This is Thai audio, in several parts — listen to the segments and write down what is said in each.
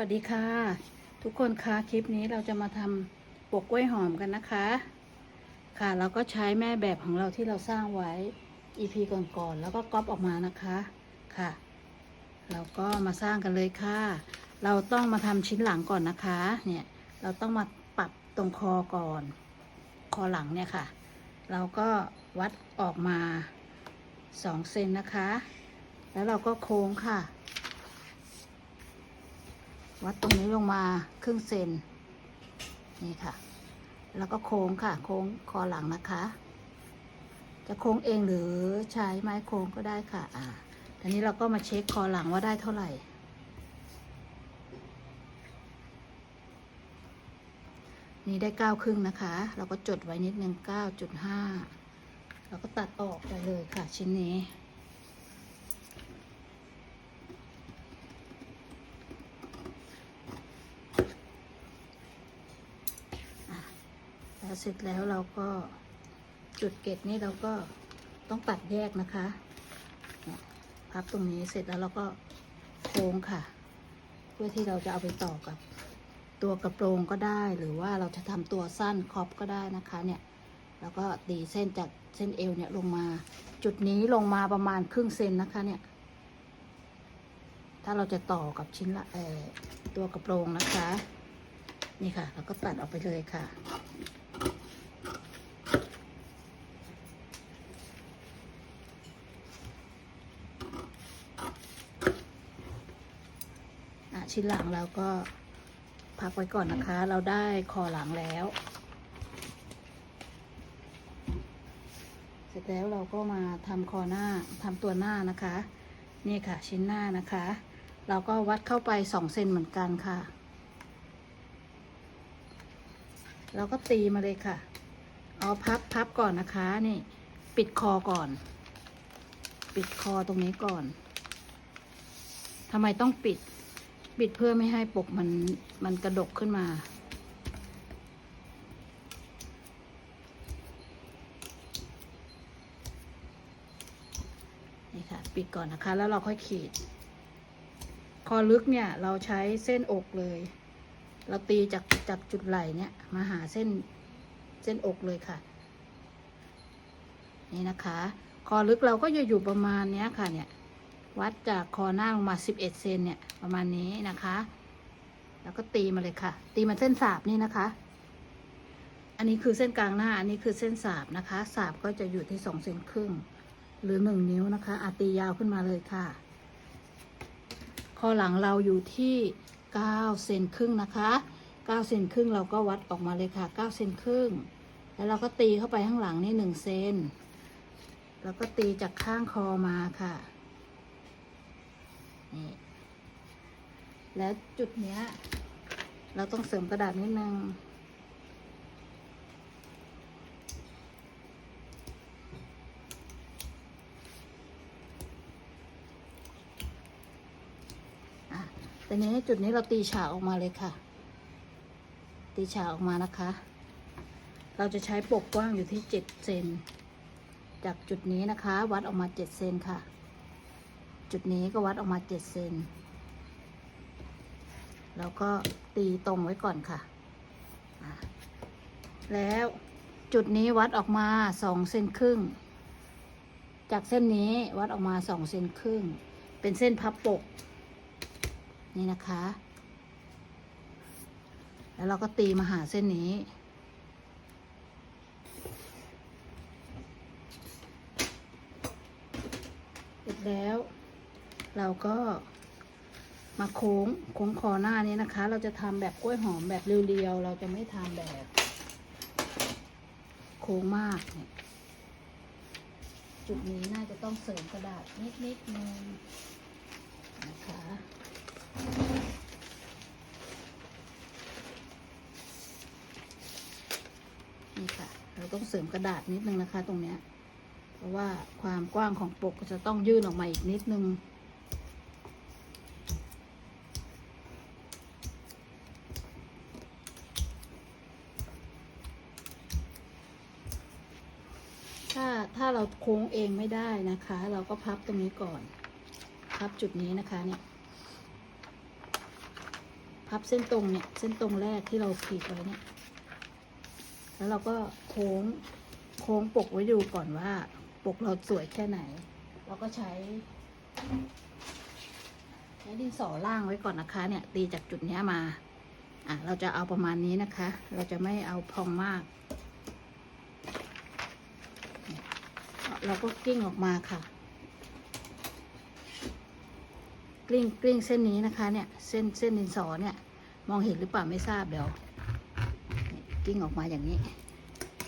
สวัสดีค่ะ ทุกคนคะคลิปนี้เราจะมาทำปกกล้วยหอมกันนะคะ ค่ะเราก็ใช้แม่แบบของเราที่เราสร้างไว้ EP ก่อนๆแล้วก็ก๊อปออกมานะคะค่ะ เราก็มาสร้างกันเลยค่ะ เราต้องมาทำชิ้นหลังก่อนนะคะเนี่ยเราต้องมาปรับตรงคอก่อน คอหลังเนี่ยค่ะ เราก็วัดออกมา2เซนนะคะ แล้วเราก็โค้งค่ะ วัดตรงนี้ลงมาครึ่งเซนนี่ค่ะ แล้วก็โค้งค่ะ โค้งคอหลังนะคะ จะโค้งเองหรือใช้ไม้โค้งก็ได้ค่ะ อ่าทีนี้เราก็มาเช็คคอหลังว่าได้เท่าไหร่นี่ได้เก้าครึ่งนะคะ เราก็จดไว้นิดนึงเก้าจุดห้าเราก็ตัดออกไปเลยค่ะชิ้นนี้ แล้วเสร็จแล้วเราก็จุดเกตนี่เราก็ต้องตัดแยกนะคะพับตรงนี้เสร็จแล้วเราก็โค้งค่ะ เพื่อที่เราจะเอาไปต่อกับ ตัวกระโปรงก็ได้หรือว่าเราจะทำตัวสั้นครอปก็ได้นะคะเนี่ยแล้วก็ตีเส้นจากเส้นเอวเนี่ยลงมา จุดนี้ลงมาประมาณครึ่งเซนนะคะเนี่ย ถ้าเราจะต่อกับชิ้นละตัวกระโปรงนะคะ นี่ค่ะ เราก็ตัดออกไปเลยค่ะ ชิ้นหลังเราก็พักไว้ก่อนนะคะ เราได้คอหลังแล้ว เสร็จแล้วเราก็มาทำคอหน้าทำตัวหน้านะคะ นี่ค่ะชิ้นหน้านะคะ เราก็วัดเข้าไปสองเซนเหมือนกันค่ะ เราก็ตีมาเลยค่ะ เอาพับพับก่อนนะคะนี่ปิดคอก่อน ปิดคอตรงนี้ก่อนทำไมต้องปิด ปิดเพื่อไม่ให้ปกมันมันกระดกขึ้นมา นี่ค่ะ ปิดก่อนนะคะ แล้วเราค่อยขีด คอลึกเนี่ยเราใช้เส้นอกเลย เราตีจากจากจุดไหล่เนี่ยมาหาเส้นเส้นอกเลยค่ะ นี่นะคะ คอลึกเราก็จะอยู่ประมาณเนี้ยค่ะเนี่ย วัดจากคอหน้าลงมา 11 เซนเนี่ย ประมาณนี้นะคะ แล้วก็ตีมาเลยค่ะ ตีมาเส้นสาบนี่นะคะ อันนี้คือเส้นกลางหน้า อันนี้คือเส้นสาบนะคะ สาบก็จะอยู่ที่2เซนครึ่ง หรือ1นิ้วนะคะอาตียาวขึ้นมาเลยค่ะ คอหลังเราอยู่ที่9เซนครึ่งนะคะ9เซนครึ่งเราก็วัดออกมาเลยค่ะ9เซนครึ่ง แล้วเราก็ตีเข้าไปข้างหลังนี่1เซน แล้วก็ตีจากข้างคอมาค่ะ นี่แล้วจุดเนี้ย เราต้องเสริมกระดาษนิดนึงอะแต่นี้จุดนี้เราตีฉากออกมาเลยค่ะ ตีฉากออกมานะคะ เราจะใช้ปกกว้างอยู่ที่เจ็ดเซน จากจุดนี้นะคะ วัดออกมาเจ็ดเซนค่ะ จุดนี้ก็วัดออกมาเจ็ดเซนแล้วก็ตีตรงไว้ก่อนค่ะ แล้วจุดนี้วัดออกมาสองเซนครึ่ง จากเส้นนี้วัดออกมาสองเซนครึ่ง เป็นเส้นพับปก นี่นะคะ แล้วเราก็ตีมาหาเส้นนี้เสร็จแล้ว เราก็มาโค้งโค้งคอหน้านี้นะคะ เราจะทำแบบกล้วยหอมแบบเรียวๆเราจะไม่ทำแบบ โค้งมากเนี่ยจุดนี้น่าจะต้องเสริมกระดาษนิดๆนึงนะคะนี่ค่ะ เราต้องเสริมกระดาษนิดนึงนะคะ ตรงเนี้ยเพราะว่าความกว้างของปกจะต้องยื่นออกมาอีกนิดนึง ถ้าถ้าเราโค้งเองไม่ได้นะคะ เราก็พับตรงนี้ก่อน พับจุดนี้นะคะเนี่ย พับเส้นตรงเนี่ย เส้นตรงแรกที่เราขีดไว้เนี่ย แล้วเราก็โค้ง โค้งปกไว้ดูก่อนว่า ปกเราสวยแค่ไหน เราก็ใช้ใช้ดินสอล่างไว้ก่อนนะคะ เนี่ย ตีจากจุดนี้มา อะ เราจะเอาประมาณนี้นะคะ เราจะไม่เอาพองมาก เราก็กลิ้งออกมาค่ะ กลิ้งกลิ้งเส้นนี้นะคะเนี่ยเส้นเส้นดินสอเนี่ย มองเห็นหรือเปล่าไม่ทราบเดี๋ยวกลิ้งออกมาอย่างนี้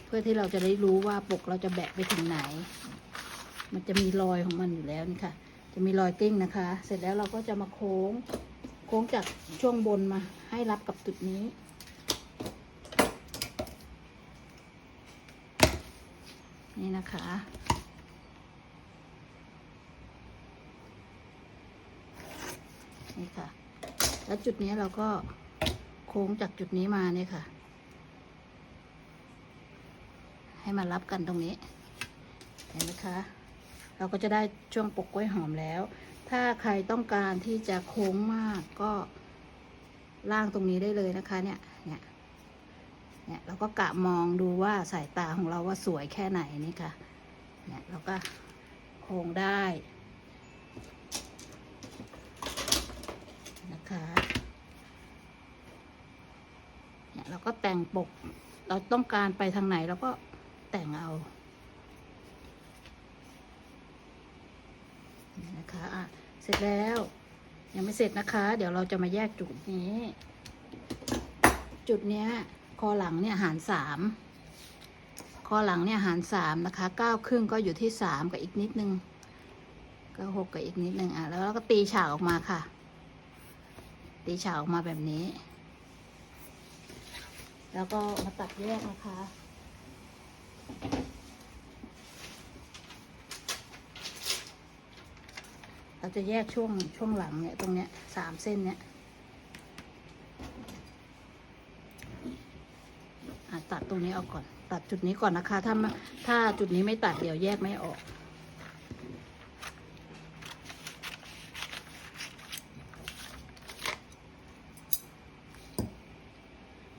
เพื่อที่เราจะได้รู้ว่าปกเราจะแบะไปถึงไหน มันจะมีรอยของมันอยู่แล้วนี่ค่ะ จะมีรอยกลิ้งนะคะ เสร็จแล้วเราก็จะมาโค้งโค้งจากช่วงบนมาให้รับกับจุดนี้นี่นะคะ นี่ค่ะ แล้วจุดนี้เราก็โค้งจากจุดนี้มาเนี่ยค่ะ ให้มารับกันตรงนี้ เห็นไหมคะ เราก็จะได้ช่วงปกกล้วยหอมแล้ว ถ้าใครต้องการที่จะโค้งมากก็ล่างตรงนี้ได้เลยนะคะ เนี่ย เนี่ย เนี่ยเราก็กะมองดูว่าสายตาของเราว่าสวยแค่ไหนนี่ค่ะ เนี่ยเราก็โค้งได้ นะคะเนี่ยเราก็แต่งปก เราต้องการไปทางไหนเราก็แต่งเอาเนี่ยนะคะอะเสร็จแล้ว ยังไม่เสร็จนะคะ เดี๋ยวเราจะมาแยกจุดนี้ จุดเนี้ย คอหลังเนี่ยหารสามคอหลังเนี่ยหารสามนะคะเก้าครึ่งก็อยู่ที่สามกับอีกนิดนึงก็หกกับอีกนิดนึงอะแล้วเราก็ตีฉากออกมาค่ะ ตีฉากออกมาแบบนี้ แล้วก็มาตัดแยกนะคะเราจะแยกช่วงช่วงหลังเนี่ยตรงเนี้ยสามเส้นเนี้ยตัดตรงนี้ออกก่อน ตัดจุดนี้ก่อนนะคะ ถ้าถ้าจุดนี้ไม่ตัดเดี๋ยวแยกไม่ออก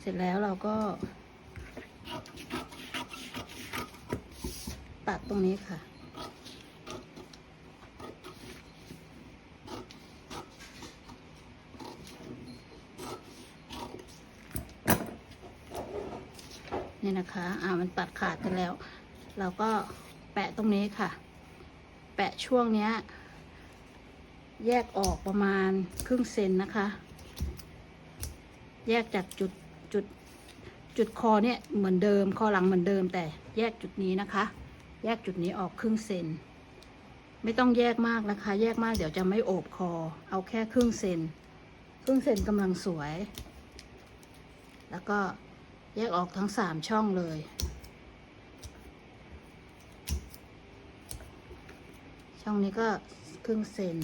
เสร็จแล้วเราก็ ตัดตรงนี้ค่ะ นี่นะคะ อ่ามันตัดขาดกันแล้ว เราก็แปะตรงนี้ค่ะ แปะช่วงเนี้ย แยกออกประมาณครึ่งเซนนะคะ แยกจากจุด จุดจุดคอเนี่ยเหมือนเดิมคอหลังเหมือนเดิม แต่แยกจุดนี้นะคะ แยกจุดนี้ออกครึ่งเซนไม่ต้องแยกมากนะคะ แยกมากเดี๋ยวจะไม่โอบคอ เอาแค่ครึ่งเซนครึ่งเซนกำลังสวย แล้วก็แยกออกทั้งสามช่องเลย ช่องนี้ก็ครึ่งเซน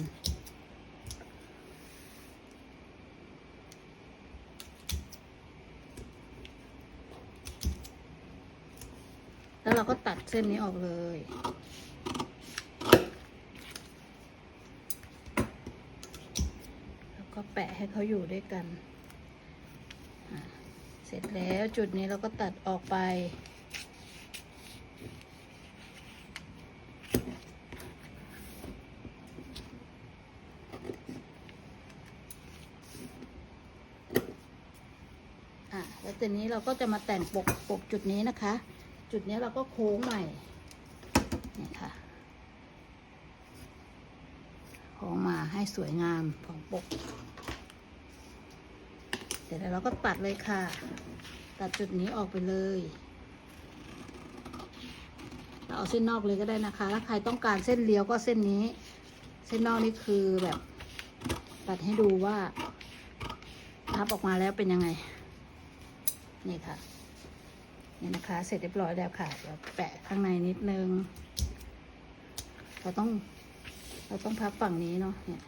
แล้ว เส้นนี้ออกเลย แล้วก็แปะให้เขาอยู่ด้วยกัน เสร็จแล้วจุดนี้เราก็ตัดออกไป อะ แล้วทีนี้เราก็จะมาแต่งปกปกจุดนี้นะคะ จุดนี้เราก็โค้งใหม่นี่ค่ะโค้งมาให้สวยงามของปก เสร็จแล้วเราก็ตัดเลยค่ะ ตัดจุดนี้ออกไปเลยเราเอาเส้นนอกเลยก็ได้นะคะ ถ้าใครต้องการเส้นเลี้ยวก็เส้นนี้ เส้นนอกนี่คือแบบ ตัดให้ดูว่าทับออกมาแล้วเป็นยังไง นี่ค่ะ นี่นะคะ เสร็จเรียบร้อยแล้วค่ะเดี๋ยวแปะข้างในนิดนึง เราต้อง เราต้องพับฝั่งนี้เนาะเนี่ย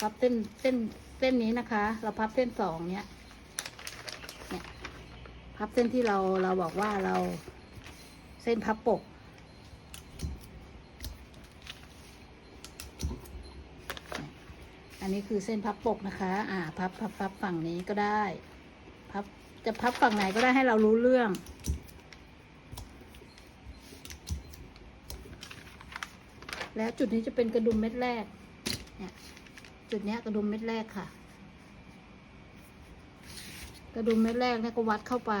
พับเส้นเส้นเส้นนี้นะคะ เราพับเส้นสองเนี้ยเนี่ยพับเส้นที่เราเราบอกว่าเราเส้นพับปกอันนนี้คือเส้นพับปกนะคะ อ่า พับพับพับฝั่งนี้ก็ได้ พับ จะพับฝั่งไหนก็ได้ให้เรารู้เรื่อง แล้วจุดนี้จะเป็นกระดุมเม็ดแรก เนี่ย จุดนี้กระดุมเม็ดแรกค่ะ กระดุมเม็ดแรกเนี่ยก็วัดเข้าไป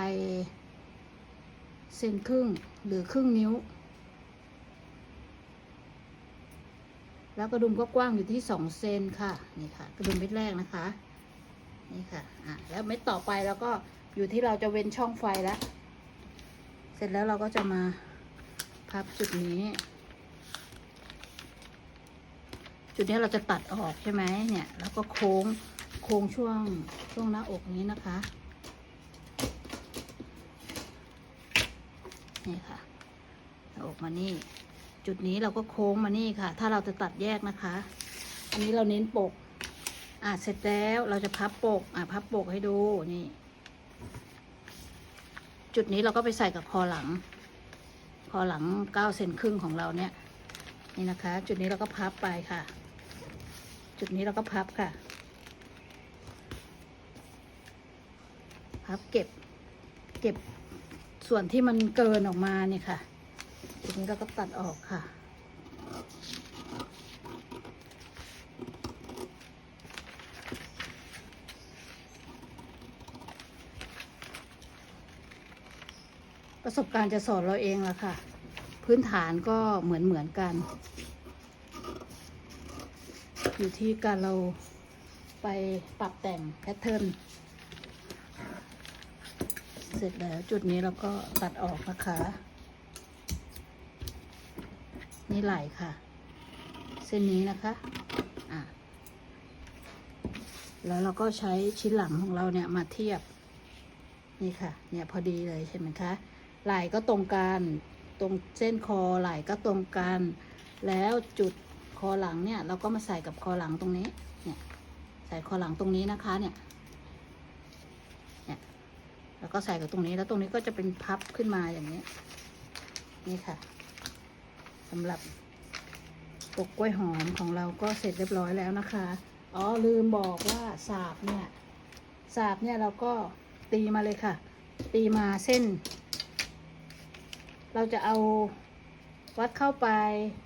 เซนครึ่งหรือครึ่งนิ้ว แล้วกระดุมก็กว้างอยู่ที่สองเซนค่ะ นี่ค่ะ กระดุมเม็ดแรกนะคะ นี่ค่ะ อะ แล้วเม็ดต่อไปเราก็อยู่ที่เราจะเว้นช่องไฟแล้ว เสร็จแล้วเราก็จะมาพับจุดนี้ จุดนี้เราจะตัดออกใช่ไหมเนี่ย แล้วก็โค้งโค้งช่วงช่วงหน้าอกนี้นะคะนี่ค่ะหน้าอกมานี่ จุดนี้เราก็โค้งมานี่ค่ะ ถ้าเราจะตัดแยกนะคะ อันนี้เราเน้นปก อะเสร็จแล้วเราจะพับปก อะพับปกให้ดูนี่ จุดนี้เราก็ไปใส่กับคอหลัง คอหลังเก้าเซนครึ่งของเราเนี่ย นี่นะคะ จุดนี้เราก็พับไปค่ะ จุดนี้เราก็พับค่ะ พับเก็บ เก็บส่วนที่มันเกินออกมาเนี่ยค่ะ จุดนี้เราก็ตัดออกค่ะ ประสบการณ์จะสอนเราเองละค่ะ พื้นฐานก็เหมือนเหมือนกัน อยู่ที่การเราไปปรับแต่งแพทเทิร์นเสร็จแล้วจุดนี้เราก็ตัดออกนะคะ นี่ไหลค่ะ เส้นนี้นะคะอะแล้วเราก็ใช้ชิ้นหลังของเราเนี่ยมาเทียบ นี่ค่ะ เนี่ยพอดีเลยใช่ไหมคะไหล่ก็ตรงกัน ตรงเส้นคอไหล่ก็ตรงกัน แล้วจุด คอหลังเนี่ย เราก็มาใส่กับคอหลังตรงนี้ เนี่ย ใส่คอหลังตรงนี้นะคะ เนี่ย เนี่ย แล้วก็ใส่กับตรงนี้ แล้วตรงนี้ก็จะเป็นพับขึ้นมาอย่างนี้ นี่ค่ะสำหรับปกกล้วยหอมของเราก็เสร็จเรียบร้อยแล้วนะคะ อ๋อ ลืมบอกว่าสาบเนี่ย สาบเนี่ยเราก็ตีมาเลยค่ะ ตีมาเส้น เราจะเอา วัดเข้าไป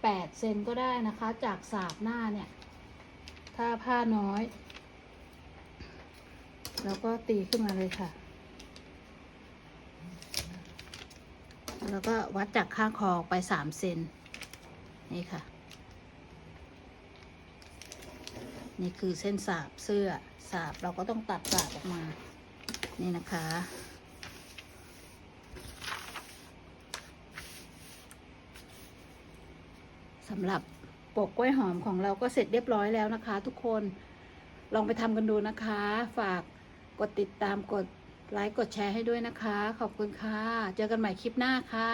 แปดเซนก็ได้นะคะ จากสาบหน้าเนี่ย ถ้าผ้าน้อยเราก็ตีขึ้นมาเลยค่ะ แล้วก็วัดจากข้างคอไปสามเซนนี่ค่ะ นี่คือเส้นสาบเสื้อสาบเราก็ต้องตัดสาบออกมา นี่นะคะ สำหรับปกกล้วยหอมของเราก็เสร็จเรียบร้อยแล้วนะคะ ทุกคนลองไปทำกันดูนะคะ ฝากกดติดตามกดไลค์กดแชร์ให้ด้วยนะคะ ขอบคุณค่ะ เจอกันใหม่คลิปหน้าค่ะ